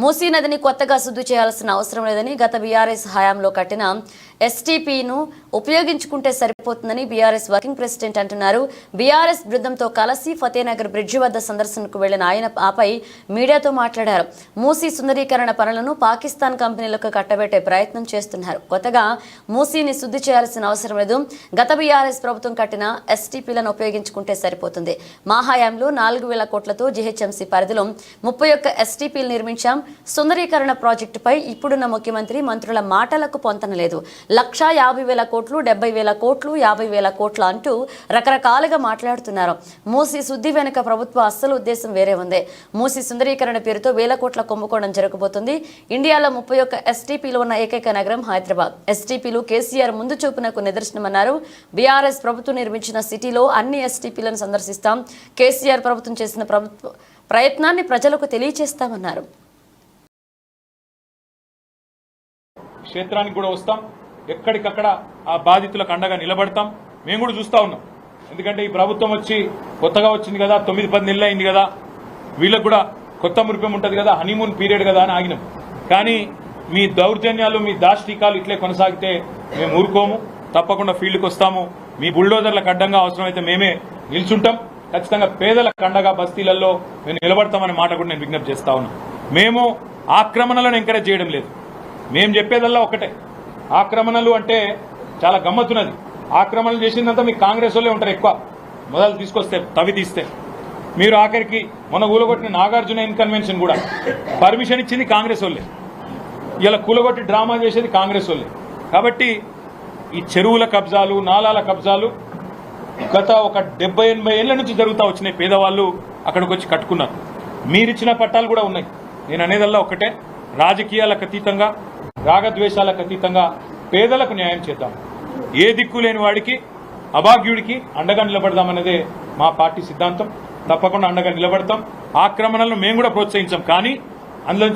మూసీ నదిని కొత్తగా శుద్ధి చేయాల్సిన అవసరం లేదని గత బీఆర్ఎస్ హయాంలో కట్టిన ఎస్టీపీను ఉపయోగించుకుంటే సరిపోతుందని బీఆర్ఎస్ వర్కింగ్ ప్రెసిడెంట్ అంటున్నారు. బీఆర్ఎస్ బృందంతో కలిసి ఫతేనగర్ బ్రిడ్జి వద్ద సందర్శనకు వెళ్ళిన ఆయన ఆపై మీడియాతో మాట్లాడారు. మూసీ సుందరీకరణ పనులను పాకిస్తాన్ కంపెనీలకు కట్టబెట్టే ప్రయత్నం చేస్తున్నారు. కొత్తగా మూసీని శుద్ధి చేయాల్సిన అవసరం లేదు. గత బీఆర్ఎస్ ప్రభుత్వం కట్టిన ఎస్టీపీలను ఉపయోగించుకుంటే సరిపోతుంది. మా హయాంలో నాలుగు వేల కోట్లతో జీహెచ్ఎంసీ పరిధిలో ముప్పై ఒక్క ఎస్టీపీలు నిర్మించాం. సుందరీకరణ ప్రాజెక్టుపై ఇప్పుడున్న ముఖ్యమంత్రి మంత్రుల మాటలకు పొంతనలేదు లక్షా యాభై వేల కోట్ల డెబ్బై వేల కోట్లు యాభై వేల కోట్లు అంటూ రకరకాలుగా మాట్లాడుతున్నారు. మూసి శుద్ధి వెనుక ప్రభుత్వ అస్సలు ఉద్దేశం వేరే ఉంది. మూసి సుందరీకరణ పేరుతో వేల కోట్ల కుంభకోణం జరగబోతుంది. ఇండియాలో ముప్పై ఒక్క ఎస్టీపీలు ఉన్న ఏకైక నగరం హైదరాబాద్. ఎస్టీపీలు కేసీఆర్ ముందు చూపునకు నిదర్శనమన్నారు. బీఆర్ఎస్ ప్రభుత్వం నిర్మించిన సిటీలో అన్ని ఎస్టీపీలను సందర్శిస్తాం. కేసీఆర్ ప్రభుత్వం చేసిన ప్రభుత్వ ప్రయత్నాన్ని ప్రజలకు తెలియజేస్తామన్నారు క్షేత్రానికి కూడా వస్తాం. ఎక్కడికక్కడ ఆ బాధితులకు అండగా నిలబడతాం. మేము కూడా చూస్తా ఉన్నాం. ఎందుకంటే ఈ ప్రభుత్వం వచ్చి కొత్తగా వచ్చింది కదా తొమ్మిది పది నెలలు అయింది కదా. వీళ్ళకు కూడా కొత్త మురిపం ఉంటుంది కదా హనీమూన్ పీరియడ్ కదా అని ఆగినాం. కానీ మీ దౌర్జన్యాలు మీ దాష్టీకాలు ఇట్లే కొనసాగితే మేము ఊరుకోము. తప్పకుండా ఫీల్డ్కి వస్తాము. మీ బుల్డోజర్లకు అడ్డంగా అవసరమైతే మేమే నిల్చుంటాం. ఖచ్చితంగా పేదలకు అండగా బస్తీలలో మేము నిలబడతామనే మాట కూడా నేను విజ్ఞప్తి చేస్తా ఉన్నాను మేము ఆక్రమణలను ఎంకరేజ్ చేయడం లేదు. మేము చెప్పేదల్లా ఒకటే ఆక్రమణలు అంటే చాలా గమ్మత్తున్నది. ఆక్రమణలు చేసిందంతా మీకు కాంగ్రెస్ వాళ్ళే ఉంటారు ఎక్కువ. మొదలు తీసుకొస్తే తవి తీస్తే. మీరు ఆఖరికి మొన్న కూలగొట్టిన నాగార్జున ఇన్కన్వెన్షన్ కూడా పర్మిషన్ ఇచ్చింది కాంగ్రెస్ వాళ్ళే. ఇలా కూలగొట్టి డ్రామా చేసేది కాంగ్రెస్ వాళ్ళే. కాబట్టి ఈ చెరువుల కబ్జాలు నాలాల కబ్జాలు గత ఒక డెబ్బై ఎనభై ఏళ్ళ నుంచి జరుగుతూ వచ్చినాయి. పేదవాళ్ళు అక్కడికి వచ్చి కట్టుకున్నారు. మీరిచ్చిన పట్టాలు కూడా ఉన్నాయి. నేను అనేదల్లా ఒకటే రాజకీయాలకు అతీతంగా రాగద్వేషాలకు అతీతంగా పేదలకు న్యాయం చేద్దాం. ఏ దిక్కు లేని వాడికి అభాగ్యుడికి అండగా నిలబడదామన్నదే మా పార్టీ సిద్ధాంతం. తప్పకుండా అండగా నిలబడతాం. ఆక్రమణలను మేము కూడా ప్రోత్సహించాం. కానీ అందులో